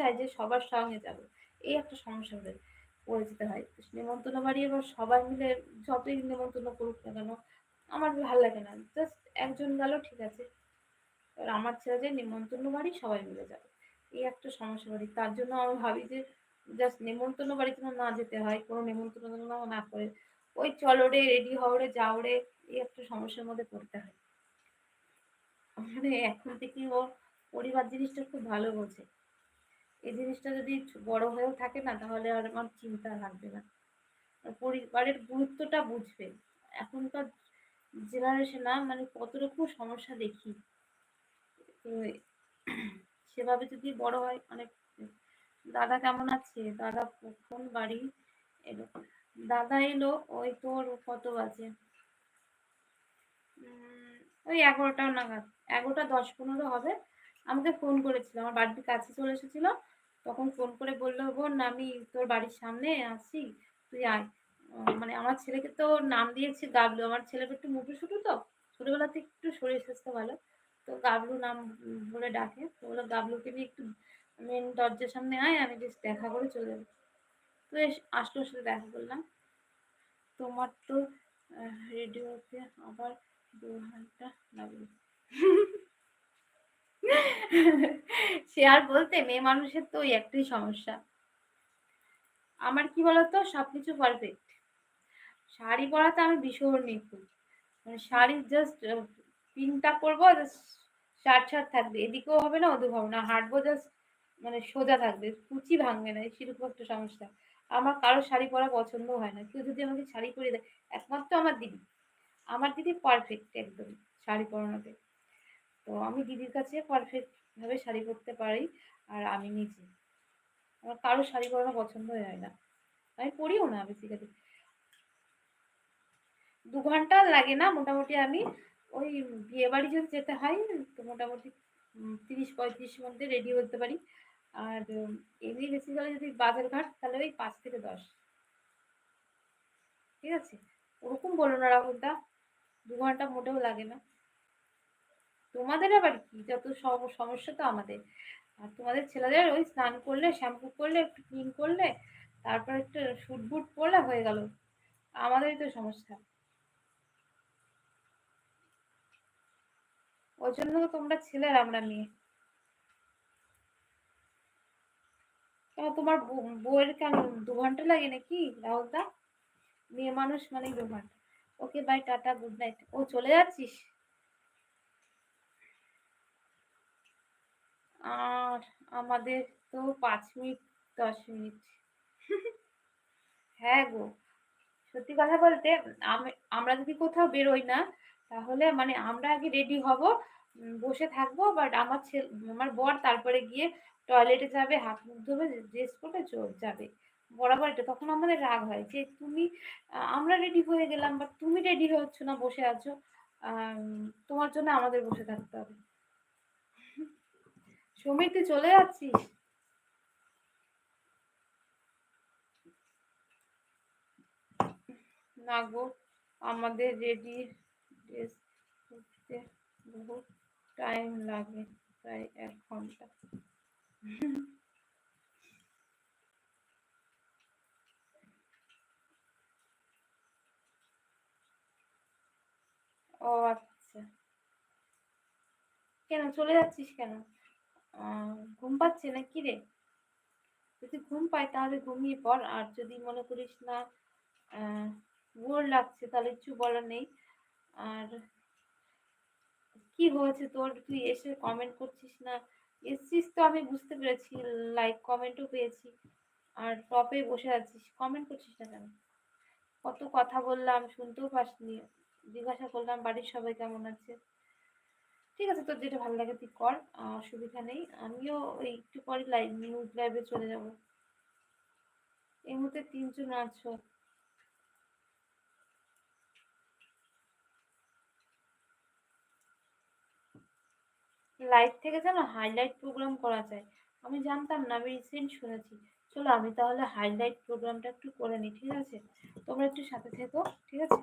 চাই যে সবার সঙ্গে যাব। এই একটা সমস্যা হয়ে পড়ে যেতে হয়। নেমন্তন্ন বাড়ি এবার সবাই মিলে যতই নেমন্তন্ন করুক না কেন, আমার ভালো লাগে না। জাস্ট একজন গেল, ঠিক আছে। এবার আমার ছেলে যে নেমন্তন্ন বাড়ি সবাই মিলে যাবে। এই একটা সমস্যা বাড়ি। তার জন্য আমি ভাবি যে জাস্ট নেমন্তন্ন বাড়ি যেন না যেতে হয়, কোনো নেমন্তন্ন না করে। ওই চলো রে রেডি হও রে যাও রে এই একটা সমস্যার মধ্যে পড়তে হয়। মানে এখন থেকে ও পরিবার জিনিসটা খুব ভালো বোঝে। এই জিনিসটা যদি বড় হয়েও থাকে না, তাহলে আর আমার চিন্তা থাকবে না। পরিবারের গুরুত্বটা বুঝবে। এখনকার জেনারেশনে মানে কত রকম সমস্যা দেখি। তো সেভাবে যদি বড় হয় অনেক দাদা কেমন আছে? দাদা কোন বাড়ি? এলো দাদা এলো, ওই তোর কত বাজে? ওই এগারোটা নাগাদ। এগারোটা দশ পনেরো হবে। আমাকে ফোন করেছিল, আমার বাড়ির কাছে চলে এসেছিল, তখন ফোন করে বলল, বোন, আমি তোর বাড়ির সামনে আসি তুই আয়। মানে আমার ছেলেকে তো নাম দিয়েছি গাবলু, আমার ছেলেকে একটু মুঠো শুটু তো ছোটোবেলাতে একটু শরীর স্বাস্থ্য ভালো, তো গাবলু নাম বলে ডাকে, তো বলো গাবলুকে নিয়ে একটু মেন দরজার সামনে আয়, আমি বেশ দেখা করে চলে যাব। তো আসলো সাথে দেখা করলাম। তোমার তো রেডিওতে আবার দু ঘণ্টা লাগবে সে আর বলতে মেয়ে মানুষের তো ওই একটাই সমস্যা। আমার কি বলতো? সবকিছু পারফেক্ট শাড়ি পরাতে আমি ভীষণ নিপুণ মানে শাড়ি জাস্ট পিনটা করব শার্ট শার্ট থাকবে। এদিকেও হবে না ওদিকেও হবে না। হাঁটবো জাস্ট মানে সোজা থাকবে। কুচি ভাঙবে না সেরকম একটা সমস্যা। আমার কারও শাড়ি পরা পছন্দ হয় না। কেউ যদি আমাকে শাড়ি পরিয়ে দেয়, একমাত্র আমার দিদি। আমার দিদি পারফেক্ট একদম শাড়ি পরানোতে। তো আমি দিদির কাছে পারফেক্টভাবে শাড়ি পরতে পারি আর আমি নিজে। আমার কারও শাড়ি পরানো পছন্দ হয় না। আমি পরিও না বেসিক্যালি দু ঘণ্টা লাগে না মোটামুটি আমি ওই বিয়ে বাড়ি যদি যেতে হয়, তো মোটামুটি তিরিশ, পঁয়ত্রিশ মধ্যে রেডি হতে পারি। আর এমনি বেসিক্যালি যদি বাজার ঘাট, তাহলে ওই পাঁচ থেকে দশ। ঠিক আছে? ওরকম বলো না রাহুলদা। দু ঘণ্টা মোটেও লাগে না। তোমাদের আবার কি? যত সমস্যা তো আমাদের। আর তোমাদের ছেলেদের ওই স্নান করলে, শ্যাম্পু করলে, একটু ক্লিন করলে, তারপর একটু শুট বুট পরলে হয়ে গেল। আমাদেরই তো সমস্যা। ওই জন্য তোমরা ছেলের আমরা মেয়ে। তোমার বউয়ের কেন দু ঘণ্টা লাগে নাকি? রাহুলদা মেয়ে মানুষ মানে দু ঘণ্টা। Okay bye tata good night ও, চলে যাচ্ছিস? আর আমাদের তো পাঁচ মিনিট, দশ মিনিট। হ্যাঁ গো, সত্যি কথা বলতে আমরা যদি কোথাও বেরোই না, তাহলে মানে আমরা আগে রেডি হব বসে থাকব বাট আমার ছেলে, আমার বর তারপরে গিয়ে টয়লেটে যাবে, হাত মুখ ধোবে ড্রেস পরে যাবে। বরাবর এটা, তখন আমাদের রাগ হয় যে তুমি আমরা রেডি হয়ে গেলাম বাট তুমি রেডি হচ্ছ না, বসে আছো। তোমার জন্য আমাদের বসে থাকতে হবে। সমীর তুই চলে যাচ্ছিস না গো, আমাদের রেডি ড্রেস করতে বহু টাইম লাগে, প্রায় এক ঘণ্টা। ও আচ্ছা। কেন, চলে যাচ্ছিস কেন? ঘুম পাচ্ছে না কি রে? যদি ঘুম পাই তাহলে ঘুমিয়ে পড়। আর যদি মনে করিস না বোর লাগছে, তাহলে কিছু বলার নেই। আর কি হয়েছে তোর? তুই এসে কমেন্ট করছিস না? এসছিস তো আমি বুঝতে পেরেছি লাইক কমেন্টও পেয়েছি। আর টপে বসে আছিস কমেন্ট করছিস না কেন? কত কথা বললাম, শুনতেও পাসনি। জিজ্ঞাসা করলাম, বাড়ির সবাই কেমন আছে? ঠিক আছে, তোর যেটা ভালো লাগে তুই কর অসুবিধা নেই, আমিও ওই একটু পরে লাইভ নিউজ লাইভে চলে যাব। এই মুহূর্তে তিনজন আছো। লাইভ থেকে যেন হাইলাইট প্রোগ্রাম করা যায়। আমি জানতাম না, আমি রিসেন্ট শুনেছি। চলো, আমি তাহলে হাইলাইট প্রোগ্রামটা একটু করে নিই, ঠিক আছে? তোমরা একটু সাথে থেকো, ঠিক আছে?